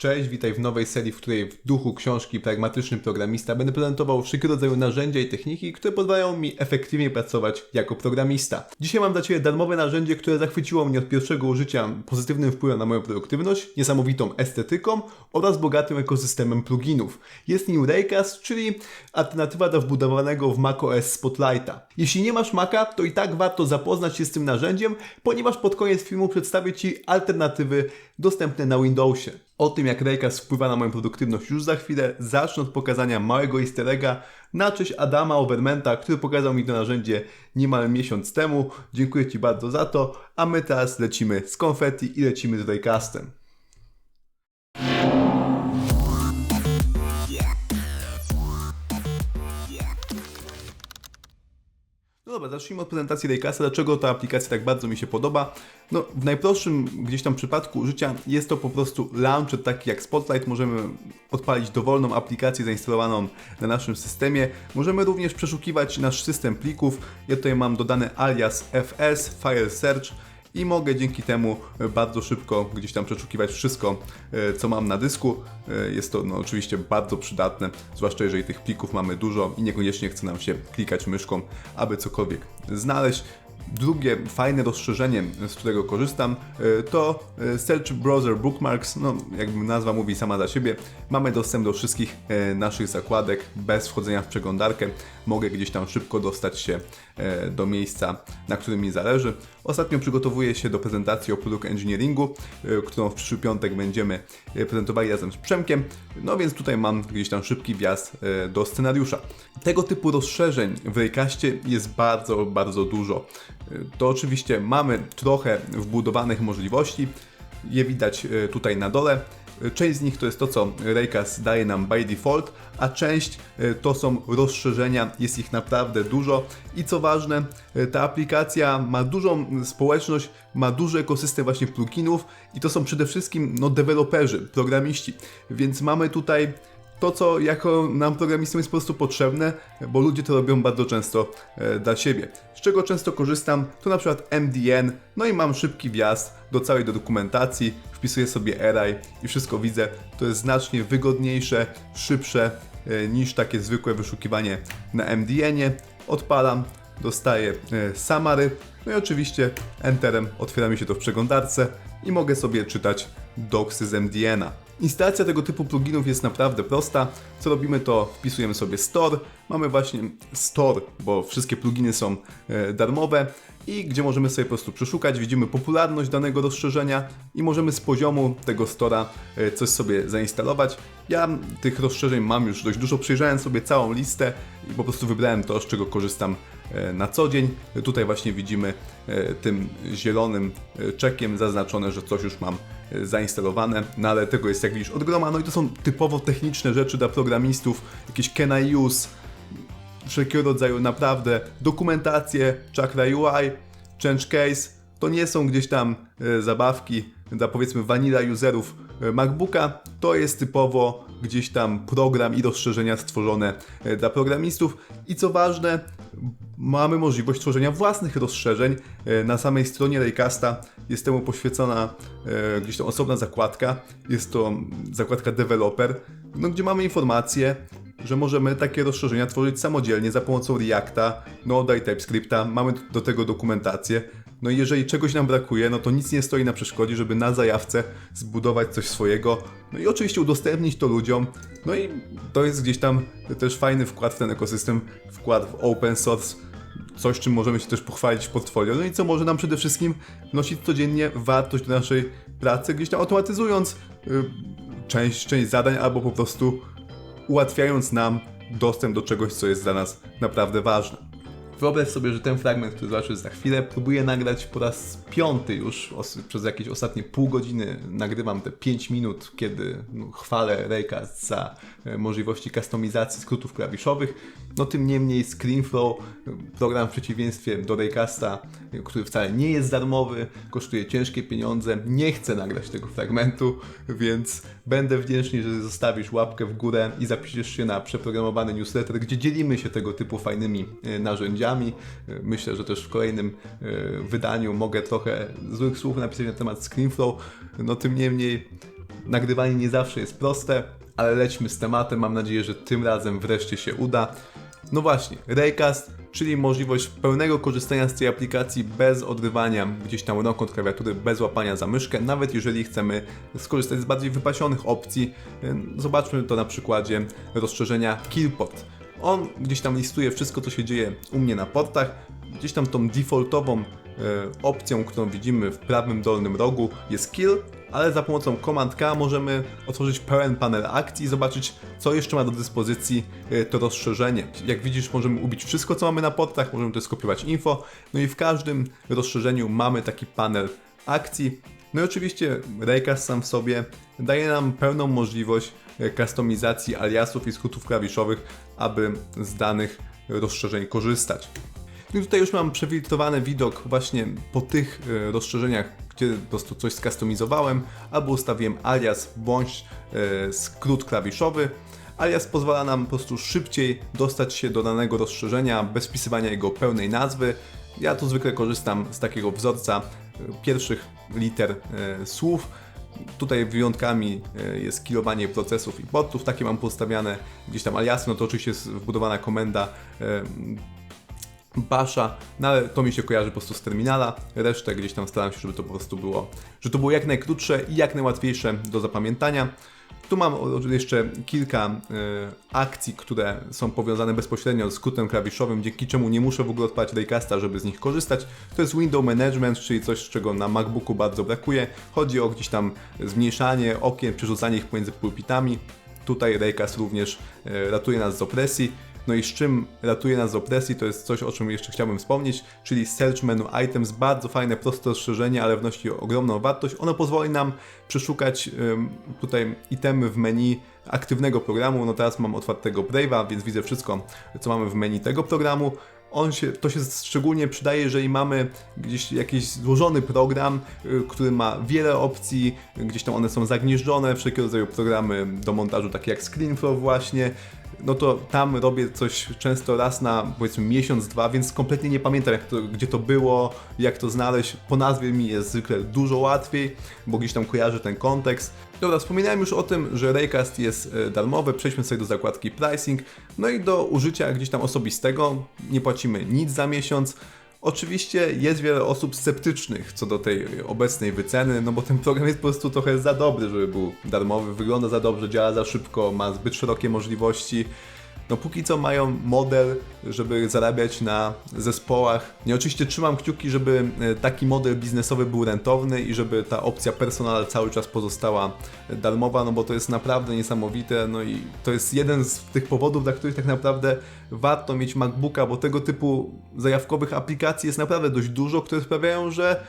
Cześć, witaj w nowej serii, w której w duchu książki Pragmatyczny Programista będę prezentował wszelkiego rodzaju narzędzia i techniki, które pozwalają mi efektywnie pracować jako programista. Dzisiaj mam dla Ciebie darmowe narzędzie, które zachwyciło mnie od pierwszego użycia pozytywnym wpływem na moją produktywność, niesamowitą estetyką oraz bogatym ekosystemem pluginów. Jest nim Raycast, czyli alternatywa do wbudowanego w macOS Spotlighta. Jeśli nie masz Maca, to i tak warto zapoznać się z tym narzędziem, ponieważ pod koniec filmu przedstawię Ci alternatywy dostępne na Windowsie. O tym, jak Raycast wpływa na moją produktywność już za chwilę, zacznę od pokazania małego easter egga na cześć Adama Overmenta, który pokazał mi to narzędzie niemal miesiąc temu. Dziękuję Ci bardzo za to, a my teraz lecimy z konfetti i lecimy z Raycastem. Dobra, zacznijmy od prezentacji Raycasta. Dlaczego ta aplikacja tak bardzo mi się podoba? No, w najprostszym gdzieś tam przypadku użycia jest to po prostu launcher taki jak Spotlight. Możemy odpalić dowolną aplikację zainstalowaną na naszym systemie. Możemy również przeszukiwać nasz system plików. Ja tutaj mam dodany alias FS, File Search i mogę dzięki temu bardzo szybko gdzieś tam przeszukiwać wszystko, e, co mam na dysku. E, Jest to no, oczywiście bardzo przydatne, zwłaszcza jeżeli tych plików mamy dużo i niekoniecznie chce nam się klikać myszką, aby cokolwiek znaleźć. Drugie fajne rozszerzenie, z którego korzystam, e, to Search Browser Bookmarks. No, jakby nazwa mówi sama za siebie. Mamy dostęp do wszystkich naszych zakładek bez wchodzenia w przeglądarkę. Mogę gdzieś tam szybko dostać się do miejsca, na którym mi zależy. Ostatnio przygotowuję się do prezentacji o product engineeringu, e, którą w przyszły piątek będziemy e, prezentowali razem z Przemkiem. No więc tutaj mam gdzieś tam szybki wjazd e, do scenariusza. Tego typu rozszerzeń w Raycastie jest bardzo, bardzo dużo. To oczywiście mamy trochę wbudowanych możliwości. Je widać tutaj na dole. Część z nich to jest to, co Raycast daje nam by default, a część e, to są rozszerzenia, jest ich naprawdę dużo. I co ważne, e, ta aplikacja ma dużą społeczność, ma duży ekosystem właśnie pluginów i to są przede wszystkim no, deweloperzy, programiści. Więc mamy tutaj to, co jako nam programistom jest po prostu potrzebne, bo ludzie to robią bardzo często e, dla siebie. Z czego często korzystam, to na przykład MDN, no i mam szybki wjazd do całej do dokumentacji, wpisuję sobie RI i wszystko widzę. To jest znacznie wygodniejsze, szybsze e, niż takie zwykłe wyszukiwanie na MDN-ie. Odpalam, dostaję e, summary, no i oczywiście Enterem otwiera mi się to w przeglądarce i mogę sobie czytać docsy z MDN-a. Instalacja tego typu pluginów jest naprawdę prosta. Co robimy to wpisujemy sobie store. Mamy właśnie store, bo wszystkie pluginy są e, darmowe i gdzie możemy sobie po prostu przeszukać, widzimy popularność danego rozszerzenia i możemy z poziomu tego stora e, coś sobie zainstalować. Ja tych rozszerzeń mam już dość dużo, przejrzałem sobie całą listę i po prostu wybrałem to, z czego korzystam na co dzień. Tutaj właśnie widzimy e, tym zielonym e, czekiem zaznaczone, że coś już mam e, zainstalowane, no ale tego jest jak widzisz od groma, no i to są typowo techniczne rzeczy dla programistów, jakieś can I use, wszelkiego rodzaju naprawdę dokumentacje, chakra UI, change case, to nie są gdzieś tam e, zabawki dla powiedzmy vanilla userów e, MacBooka, to jest typowo gdzieś tam program i rozszerzenia stworzone e, dla programistów. I co ważne, mamy możliwość tworzenia własnych rozszerzeń. E, Na samej stronie Raycasta jest temu poświęcona e, gdzieś tam osobna zakładka, jest to zakładka developer, no, gdzie mamy informacje, że możemy takie rozszerzenia tworzyć samodzielnie za pomocą Reacta, Node i TypeScripta, mamy do tego dokumentację. No i jeżeli czegoś nam brakuje, no to nic nie stoi na przeszkodzie, żeby na zajawce zbudować coś swojego, no i oczywiście udostępnić to ludziom. No i to jest gdzieś tam też fajny wkład w ten ekosystem, wkład w open source, coś czym możemy się też pochwalić w portfolio. No i co może nam przede wszystkim wnosić codziennie wartość do naszej pracy, gdzieś tam automatyzując y, część, część zadań albo po prostu ułatwiając nam dostęp do czegoś, co jest dla nas naprawdę ważne. Wyobraź sobie, że ten fragment, który zobaczysz za chwilę, próbuję nagrać po raz piąty już przez jakieś ostatnie pół godziny. Nagrywam te 5 minut, kiedy no, chwalę Raycast za e, możliwości kustomizacji skrótów klawiszowych. No tym niemniej ScreenFlow, e, program w przeciwieństwie do Raycasta, e, który wcale nie jest darmowy, kosztuje ciężkie pieniądze. Nie chcę nagrać tego fragmentu, więc będę wdzięczny, jeżeli zostawisz łapkę w górę i zapiszesz się na przeprogramowany newsletter, gdzie dzielimy się tego typu fajnymi narzędziami. Myślę, że też w kolejnym e, wydaniu mogę trochę złych słów napisać na temat ScreenFlow. No tym niemniej nagrywanie nie zawsze jest proste, ale lećmy z tematem. Mam nadzieję, że tym razem wreszcie się uda. No właśnie, Raycast, czyli możliwość pełnego korzystania z tej aplikacji bez odrywania gdzieś tam rąk od klawiatury, bez łapania za myszkę, nawet jeżeli chcemy skorzystać z bardziej wypasionych opcji. Zobaczmy to na przykładzie rozszerzenia Killport. On gdzieś tam listuje wszystko, co się dzieje u mnie na portach. Gdzieś tam tą defaultową e, opcją, którą widzimy w prawym dolnym rogu jest kill, ale za pomocą Command K możemy otworzyć pełen panel akcji i zobaczyć, co jeszcze ma do dyspozycji e, to rozszerzenie. Jak widzisz, możemy ubić wszystko, co mamy na portach, możemy też skopiować info, no i w każdym rozszerzeniu mamy taki panel akcji. No i oczywiście Raycast sam w sobie daje nam pełną możliwość e, kustomizacji aliasów i skrótów klawiszowych, aby z danych rozszerzeń korzystać. No i tutaj już mam przefiltrowany widok właśnie po tych e, rozszerzeniach, gdzie po prostu coś skustomizowałem, albo ustawiłem alias bądź e, skrót klawiszowy. Alias pozwala nam po prostu szybciej dostać się do danego rozszerzenia bez wpisywania jego pełnej nazwy. Ja tu zwykle korzystam z takiego wzorca e, pierwszych liter słów. Tutaj wyjątkami jest kilowanie procesów i botów, takie mam postawiane gdzieś tam aliasy, no to oczywiście jest wbudowana komenda Basza, no ale to mi się kojarzy po prostu z terminala, resztę gdzieś tam staram się, żeby to po prostu było, że to było jak najkrótsze i jak najłatwiejsze do zapamiętania. Tu mam jeszcze kilka y, akcji, które są powiązane bezpośrednio z skrótem klawiszowym, dzięki czemu nie muszę w ogóle odpalać Raycasta, żeby z nich korzystać. To jest Window Management, czyli coś, czego na MacBooku bardzo brakuje. Chodzi o gdzieś tam zmniejszanie okien, przerzucanie ich pomiędzy pulpitami. Tutaj Raycast również y, ratuje nas z opresji. No i z czym ratuje nas z opresji, to jest coś, o czym jeszcze chciałbym wspomnieć, czyli Search Menu Items, bardzo fajne, proste rozszerzenie, ale wnosi ogromną wartość. Ono pozwoli nam przeszukać tutaj itemy w menu aktywnego programu. No teraz mam otwartego Brave'a, więc widzę wszystko, co mamy w menu tego programu. On się, to się szczególnie przydaje, jeżeli mamy gdzieś jakiś złożony program, y, który ma wiele opcji, gdzieś tam one są zagnieżdżone, wszelkiego rodzaju programy do montażu, takie jak ScreenFlow właśnie, no to tam robię coś często raz na powiedzmy miesiąc, dwa, więc kompletnie nie pamiętam jak to, gdzie to było, jak to znaleźć. Po nazwie mi jest zwykle dużo łatwiej, bo gdzieś tam kojarzę ten kontekst. Dobra, wspominałem już o tym, że Raycast jest e, darmowy, przejdźmy sobie do zakładki Pricing, no i do użycia gdzieś tam osobistego, nie płacimy nic za miesiąc. Oczywiście jest wiele osób sceptycznych co do tej obecnej wyceny, no bo ten program jest po prostu trochę za dobry, żeby był darmowy, wygląda za dobrze, działa za szybko, ma zbyt szerokie możliwości no póki co mają model, żeby zarabiać na zespołach. Nie oczywiście trzymam kciuki, żeby e, taki model biznesowy był rentowny i żeby ta opcja personal cały czas pozostała darmowa, no bo to jest naprawdę niesamowite, no i to jest jeden z tych powodów, dla których tak naprawdę warto mieć MacBooka, bo tego typu zajawkowych aplikacji jest naprawdę dość dużo, które sprawiają, że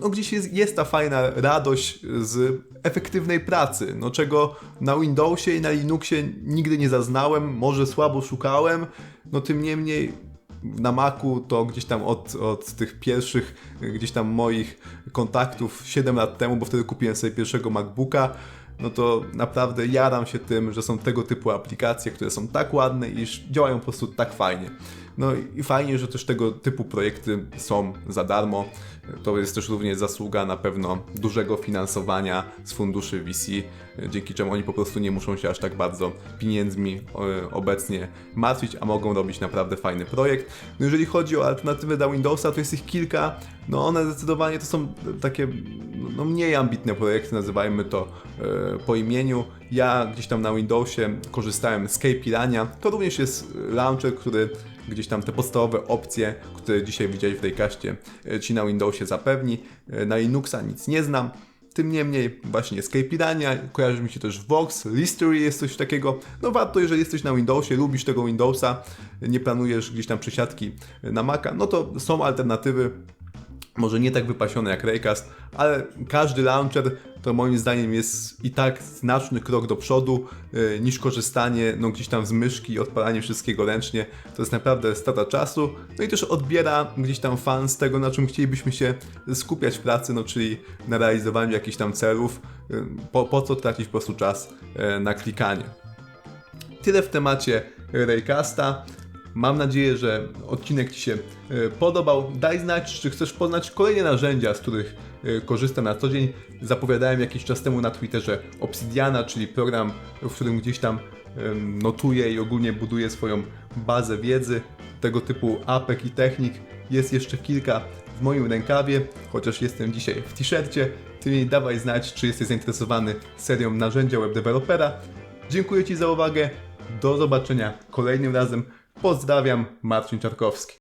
no gdzieś jest, jest ta fajna radość z efektywnej pracy, no czego na Windowsie i na Linuxie nigdy nie zaznałem, może słabo szukałem, no tym niemniej na Macu to gdzieś tam od, od tych pierwszych gdzieś tam moich kontaktów 7 lat temu, bo wtedy kupiłem sobie pierwszego MacBooka, no to naprawdę jaram się tym, że są tego typu aplikacje, które są tak ładne i działają po prostu tak fajnie. No i fajnie, że też tego typu projekty są za darmo. To jest też również zasługa na pewno dużego finansowania z funduszy VC, dzięki czemu oni po prostu nie muszą się aż tak bardzo pieniędzmi e, obecnie martwić, a mogą robić naprawdę fajny projekt. No jeżeli chodzi o alternatywy dla Windowsa, to jest ich kilka. No one zdecydowanie to są takie no, mniej ambitne projekty, nazywajmy to e, po imieniu. Ja gdzieś tam na Windowsie korzystałem z Kpirania. To również jest launcher, który gdzieś tam te podstawowe opcje, które dzisiaj widziałeś w Raycastie, e, ci na Windowsie zapewni. E, na Linuxa nic nie znam. Tym niemniej właśnie Escape Pirania, kojarzy mi się też Vox, Listery jest coś takiego. No warto, jeżeli jesteś na Windowsie, lubisz tego Windowsa, nie planujesz gdzieś tam przesiadki na Maca, no to są alternatywy może nie tak wypasione jak Raycast, ale każdy launcher to moim zdaniem jest i tak znaczny krok do przodu yy, niż korzystanie no, gdzieś tam z myszki i odpalanie wszystkiego ręcznie. To jest naprawdę strata czasu, no i też odbiera gdzieś tam fan z tego, na czym chcielibyśmy się skupiać w pracy, no czyli na realizowaniu jakichś tam celów. Yy, po, po co tracić po prostu czas yy, na klikanie. Tyle w temacie Raycasta. Mam nadzieję, że odcinek Ci się e, podobał. Daj znać, czy chcesz poznać kolejne narzędzia, z których e, korzystam na co dzień. Zapowiadałem jakiś czas temu na Twitterze Obsidiana, czyli program, w którym gdzieś tam notuję i ogólnie buduję swoją bazę wiedzy. Tego typu apek i technik jest jeszcze kilka w moim rękawie, chociaż jestem dzisiaj w t-shircie. Ty mi dawaj znać, czy jesteś zainteresowany serią narzędzia web dewelopera. Dziękuję Ci za uwagę. Do zobaczenia kolejnym razem. Pozdrawiam, Marcin Czarkowski.